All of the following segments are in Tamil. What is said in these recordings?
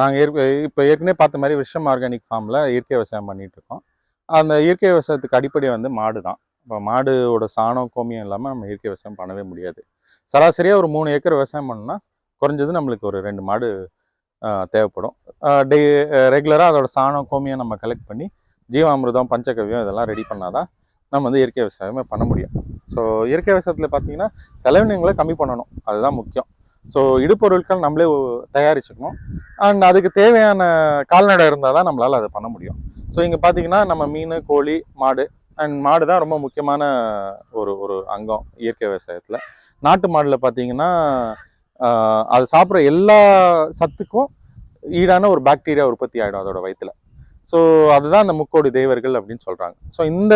நாங்கள் ஏற்க இப்போ ஏற்கனவே பார்த்த மாதிரி விஷம் ஆர்கானிக் ஃபார்மில் இயற்கை விவசாயம் பண்ணிட்டு இருக்கோம் அந்த இயற்கை விவசாயத்துக்கு அடிப்படை வந்து மாடு தான் இப்போ மாடோட சாணம் கோமியம் இல்லாமல் நம்ம இயற்கை விவசாயம் பண்ணவே முடியாது. சராசரியாக ஒரு மூணு ஏக்கர் விவசாயம் பண்ணோம்னா குறைஞ்சது நம்மளுக்கு ஒரு ரெண்டு மாடு தேவைப்படும். டே ரெகுலராக அதோட சாணம் கோமியம் நம்ம கலெக்ட் பண்ணி ஜீவாமிர்தம் பஞ்சகவியம் இதெல்லாம் ரெடி பண்ணாதான் நம்ம வந்து இயற்கை விவசாயமே பண்ண முடியும். ஸோ இயற்கை விவசாயத்தில் பார்த்தீங்கன்னா செலவினங்களை கம்மி பண்ணணும். அதுதான் முக்கியம். ஸோ இடுபொருட்கள் நம்மளே தயாரிச்சுக்கணும். அண்ட் அதுக்கு தேவையான கால்நடை இருந்தால் தான் நம்மளால் அதை பண்ண முடியும். ஸோ இங்கே பார்த்தீங்கன்னா நம்ம மீன் கோழி மாடு அண்ட் மாடு தான் ரொம்ப முக்கியமான ஒரு ஒரு அங்கம் இயற்கை விவசாயத்தில். நாட்டு மாடில் பார்த்தீங்கன்னா அது சாப்பிட்ற எல்லா சத்துக்கும் ஈடான ஒரு பாக்டீரியா உற்பத்தி ஆகிடும் அதோட வயிற்றுல ஸோ அதுதான் அந்த முக்கோடி தேவர்கள் அப்படின்னு சொல்கிறாங்க ஸோ இந்த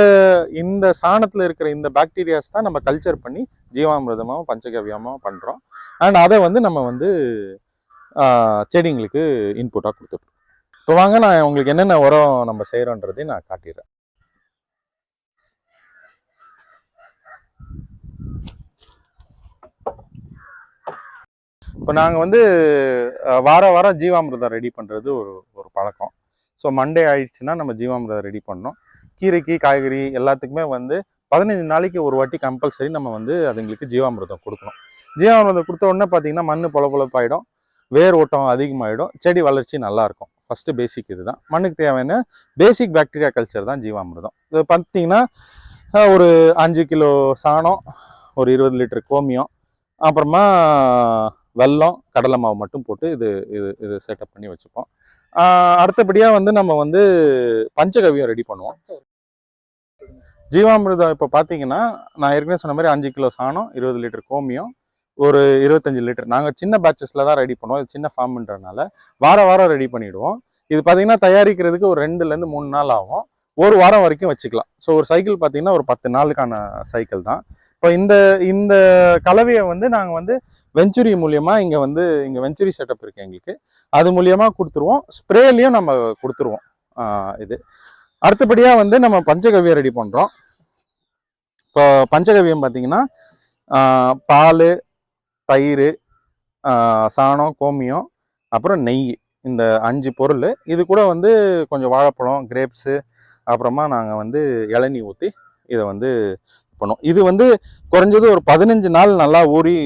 இந்த சாணத்தில் இருக்கிற இந்த பாக்டீரியாஸ் தான் நம்ம கல்ச்சர் பண்ணி ஜீவாமிர்தமாகவும் பஞ்சகவ்யமாகவும் பண்ணுறோம் அண்ட் அதை வந்து நம்ம வந்து செடிங்களுக்கு இன்புட்டாக கொடுத்துட்ருக்கோம் இப்போ வாங்க நான் உங்களுக்கு என்னென்ன உரம் நம்ம செய்கிறோன்றதையும் நான் காட்டிடுறேன். இப்போ நாங்கள் வந்து வார வாரம் ஜீவாமிர்தம் ரெடி பண்ணுறது ஒரு ஒரு பழக்கம். ஸோ மண்டே ஆயிடுச்சுன்னா நம்ம ஜீவாமிரதம் ரெடி பண்ணோம் கீரைக்கு காய்கறி எல்லாத்துக்குமே வந்து பதினஞ்சு நாளைக்கு ஒரு வாட்டி கம்பல்சரி நம்ம வந்து அதுங்களுக்கு ஜீவாமிர்தம் கொடுக்கணும். ஜீவாமிரதம் கொடுத்த உடனே பார்த்தீங்கன்னா மண் பொலப்பொழப்பாயிடும் வேர் ஓட்டம் அதிகமாகிடும் செடி வளர்ச்சி நல்லாயிருக்கும். ஃபஸ்ட்டு பேசிக் இதுதான். மண்ணுக்கு தேவையான பேசிக் பாக்டீரியா கல்ச்சர் தான் ஜீவாமிரதம். இது பார்த்தீங்கன்னா ஒரு அஞ்சு கிலோ சாணம் ஒரு இருபது லிட்டர் கோமியம் அப்புறமா வெல்லம் கடலை மாவு மட்டும் போட்டு இது இது இது செட்டப் பண்ணி வச்சுப்போம். அடுத்தபடியாக வந்து நம்ம வந்து பஞ்சகவியம் ரெடி பண்ணுவோம். ஜீவாமிர்தம் இப்போ பார்த்தீங்கன்னா நான் ஏற்கனவே சொன்ன மாதிரி அஞ்சு கிலோ சாணம் இருபது லிட்டர் கோமியம் ஒரு இருபத்தஞ்சு லிட்டர். நாங்கள் சின்ன பேட்சஸில் தான் ரெடி பண்ணுவோம். இது சின்ன ஃபார்ம்ன்றனால வார வாரம் ரெடி பண்ணிவிடுவோம் இது பார்த்தீங்கன்னா தயாரிக்கிறதுக்கு ஒரு ரெண்டுலேருந்து மூணு நாள் ஆகும். ஒரு வாரம் வரைக்கும் வச்சுக்கலாம். ஸோ ஒரு சைக்கிள் பார்த்தீங்கன்னா ஒரு பத்து நாளுக்கான சைக்கிள் தான். இப்போ இந்த இந்த கலவையை வந்து நாங்கள் வந்து வெஞ்சுரி மூலியமாக இங்கே வந்து இங்கே வெஞ்சுரி செட்டப் இருக்குது எங்களுக்கு. அது மூலியமாக கொடுத்துருவோம். ஸ்ப்ரேலையும் நம்ம கொடுத்துருவோம். இது. அடுத்தபடியாக வந்து நம்ம பஞ்சகவியம் ரெடி பண்ணுறோம் இப்போ பஞ்சகவியம் பார்த்தீங்கன்னா பால் தயிர் சாணம் கோமியம் அப்புறம் நெய் இந்த அஞ்சு பொருள். இது கூட வந்து கொஞ்சம் வாழைப்பழம் கிரேப்ஸு அப்புறமா நாங்கள் வந்து இளநீ ஊற்றி இதை வந்து பண்ணுவோம் இது வந்து குறைஞ்சது ஒரு பதினஞ்சு நாள் நல்லா ஊறி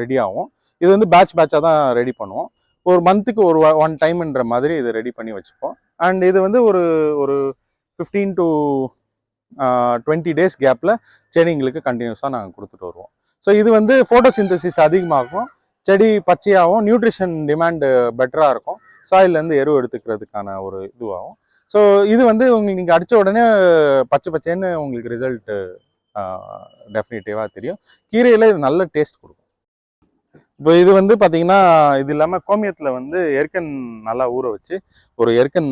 ரெடி ஆகும். இது வந்து பேட்ச் பேட்சாக தான் ரெடி பண்ணுவோம். ஒரு மந்த்துக்கு ஒரு ஒன் டைம்ன்ற மாதிரி இதை ரெடி பண்ணி வச்சுப்போம். அண்ட் இது வந்து ஒரு ஒரு ஃபிஃப்டீன் டு டுவெண்ட்டி டேஸ் கேப்பில் செடிங்களுக்கு கண்டினியூஸாக நாங்கள் கொடுத்துட்டு வருவோம். ஸோ இது வந்து ஃபோட்டோசிந்தசிஸ் அதிகமாகும். செடி பச்சையாகவும் நியூட்ரிஷன் டிமாண்டு பெட்டராக இருக்கும். சாயிலேருந்து எரு எடுத்துக்கிறதுக்கான ஒரு இதுவாகும். ஸோ இது வந்து உங்களுக்கு நீங்கள் அடித்த உடனே பச்சை பச்சைன்னு உங்களுக்கு ரிசல்ட்டு டெஃபினேட்டிவாக தெரியும். கீரையில் இது நல்ல டேஸ்ட் கொடுக்கும். இப்போ இது வந்து பார்த்தீங்கன்னா இது இல்லாமல் கோமியத்தில் வந்து எர்க்கன் நல்லா ஊற வச்சு ஒரு எர்க்கன்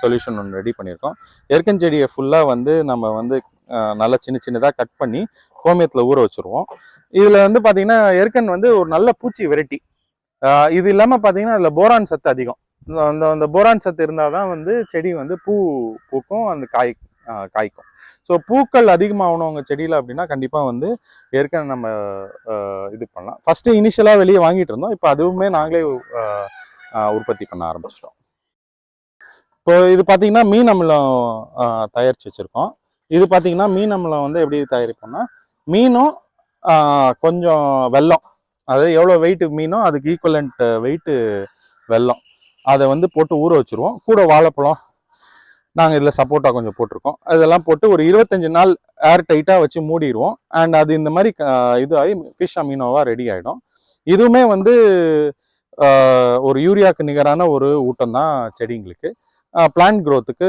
சொல்யூஷன் ஒன்று ரெடி பண்ணியிருக்கோம். எர்க்கன் செடியை ஃபுல்லாக வந்து நம்ம வந்து நல்லா சின்ன சின்னதாக கட் பண்ணி கோமியத்தில் ஊற வச்சுருவோம். இதில் வந்து பார்த்தீங்கன்னா எர்க்கன் வந்து ஒரு நல்ல பூச்சி வெரைட்டி இது இல்லாமல் பார்த்தீங்கன்னா அதில் போரான் சத்து அதிகம். அந்த அந்த போரான் சத்து இருந்தால் தான் வந்து செடி வந்து பூ பூக்கும் அந்த காய் காய்க்கும். ஸோ பூக்கள் அதிகமாகணும் உங்கள் செடியில் அப்படின்னா கண்டிப்பாக வந்து ஏற்கனவே நம்ம இது பண்ணலாம். ஃபஸ்ட்டு இனிஷியலாக வெளியே வாங்கிட்டு இருந்தோம். இப்போ அதுவுமே நாங்களே உற்பத்தி பண்ண ஆரம்பிச்சிட்டோம். இப்போ இது பார்த்தீங்கன்னா மீன் அமிலம் தயாரித்து வச்சுருக்கோம். இது பார்த்தீங்கன்னா மீன் அமிலம் வந்து எப்படி தயாரிப்போம்னா மீனும் கொஞ்சம் வெல்லம். அதாவது எவ்வளோ வெயிட் மீனோ அதுக்கு ஈக்குவலண்ட் வெயிட்டு வெல்லம். அதை வந்து போட்டு ஊற வச்சுருவோம். கூட வாழைப்பழம் நாங்கள் இதில் சப்போட்டா கொஞ்சம் போட்டிருக்கோம். அதெல்லாம் போட்டு ஒரு இருபத்தஞ்சி நாள் ஏர் டைட்டாக வச்சு மூடிடுவோம். அண்ட் அது இந்த மாதிரி க- இது ஆகி ஃபிஷ் அமீனோவாக ரெடி ஆகிடும் இதுவுமே வந்து ஒரு யூரியாவுக்கு நிகரான ஒரு ஊட்டம் தான் செடிங்களுக்கு பிளான்ட் க்ரோத்துக்கு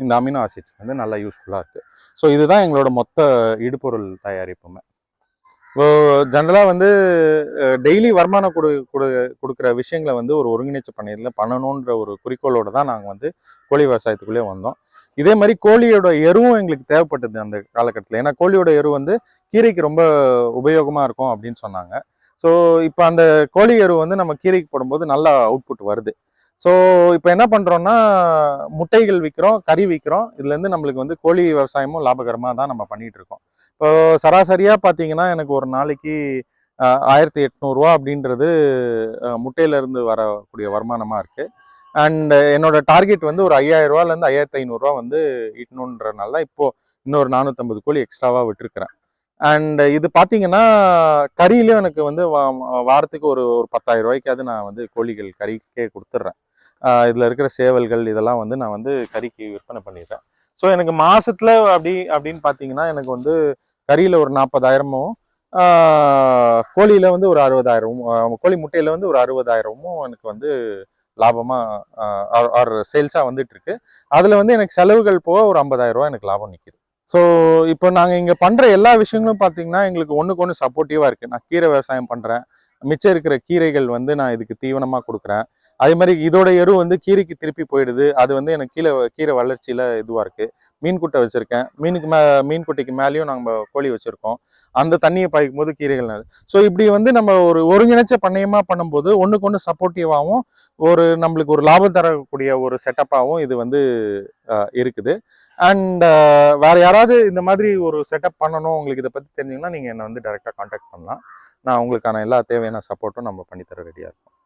இந்த அமினோ ஆசிட்ஸ் வந்து நல்லா யூஸ்ஃபுல்லாக இருக்குது ஸோ இதுதான் எங்களோட மொத்த இடுபொருள் தயாரிப்புமே. இப்போ ஜென்ரலாக வந்து டெய்லி வருமானம் கொடு கொடு கொடுக்குற விஷயங்களை வந்து ஒரு ஒருங்கிணைச்ச பண்ணையில் பண்ணணுன்ற ஒரு குறிக்கோளோட தான் நாங்கள் வந்து கோழி விவசாயத்துக்குள்ளே வந்தோம். இதே மாதிரி கோழியோட எருவும் எங்களுக்கு தேவைப்பட்டது அந்த காலகட்டத்தில். ஏன்னா கோழியோட எரு வந்து கீரைக்கு ரொம்ப உபயோகமாக இருக்கும் அப்படின்னு சொன்னாங்க. ஸோ இப்போ அந்த கோழி எரு வந்து நம்ம கீரைக்கு போடும்போது நல்லா அவுட்புட் வருது. ஸோ இப்போ என்ன பண்ணுறோம்னா முட்டைகள் விற்கிறோம் கறி விற்கிறோம் இதுலேருந்து நம்மளுக்கு வந்து கோழி விவசாயமும் லாபகரமாக தான் நம்ம பண்ணிகிட்டு இருக்கோம். இப்போ சராசரியாக பார்த்தீங்கன்னா எனக்கு ஒரு நாளைக்கு ஆயிரத்தி எட்நூறுரூவா அப்படின்றது முட்டையிலேருந்து வரக்கூடிய வருமானமாக இருக்குது அண்ட் என்னோட டார்கெட் வந்து ஒரு ஐயாயிரரூவாலேருந்து ஐயாயிரத்தி ஐநூறுரூவா வந்து இட்ணுன்றனால இப்போது இன்னொரு நானூற்றம்பது கோழி எக்ஸ்ட்ராவாக விட்டுருக்குறேன். அண்ட் இது பார்த்தீங்கன்னா கறியிலும் எனக்கு வந்து வா- வாரத்துக்கு ஒரு ஒரு பத்தாயிரம் ரூபாய்க்காவது நான் வந்து கோழிகள் கறிக்கே கொடுத்துட்றேன். இதில் இருக்கிற சேவல்கள் இதெல்லாம் வந்து நான் வந்து கறிக்கு விற்பனை பண்ணிடுறேன். ஸோ எனக்கு மாதத்தில் அப்படி அப்படின்னு பார்த்தீங்கன்னா எனக்கு வந்து கறியில் ஒரு நாற்பதாயிரமும் கோழியில் வந்து ஒரு அறுபதாயிரமும் கோழி முட்டையில் வந்து ஒரு அறுபதாயிரமும் எனக்கு வந்து லாபமாக ஆர் சேல்ஸாக வந்துட்டு இருக்கு அதில் வந்து எனக்கு செலவுகள் போக ஒரு ஐம்பதாயிரம் ரூபா எனக்கு லாபம் நிற்கிது ஸோ இப்போ நாங்கள் இங்கே பண்ணுற எல்லா விஷயங்களும் பார்த்தீங்கன்னா எங்களுக்கு ஒன்றுக்கு ஒன்று சப்போர்ட்டிவாக இருக்குது நான் கீரை விவசாயம் பண்ணுறேன் மிச்சம் இருக்கிற கீரைகள் வந்து நான் இதுக்கு தீவனமாக கொடுக்குறேன். அதே மாதிரி இதோட எரு வந்து கீரைக்கு திருப்பி போயிடுது. அது வந்து எனக்கு கீழே கீரை வளர்ச்சியில் இதுவாக இருக்குது மீன் குட்டை வச்சுருக்கேன். மீனுக்கு மே மீன் குட்டைக்கு மேலேயும் நம்ம கோழி வச்சுருக்கோம். அந்த தண்ணியை பாய்க்கும் போது கீரைகள் ஸோ இப்படி வந்து நம்ம ஒரு ஒருங்கிணைச்ச பண்ணையமாக பண்ணும்போது ஒன்றுக்கு ஒன்று சப்போர்ட்டிவாகவும் ஒரு நம்மளுக்கு ஒரு லாபம் தரக்கூடிய ஒரு செட்டப்பாகவும் இது வந்து இருக்குது. அண்ட் வேறு யாராவது இந்த மாதிரி ஒரு செட்டப் பண்ணணும் உங்களுக்கு இதை பற்றி தெரிஞ்சிங்கன்னா நீங்கள் என்னை வந்து டேரெக்டாக காண்டாக்ட் பண்ணலாம். நான் உங்களுக்கான எல்லா தேவையான சப்போர்ட்டும் நம்ம பண்ணித்தர ரெடியாக இருக்கோம்.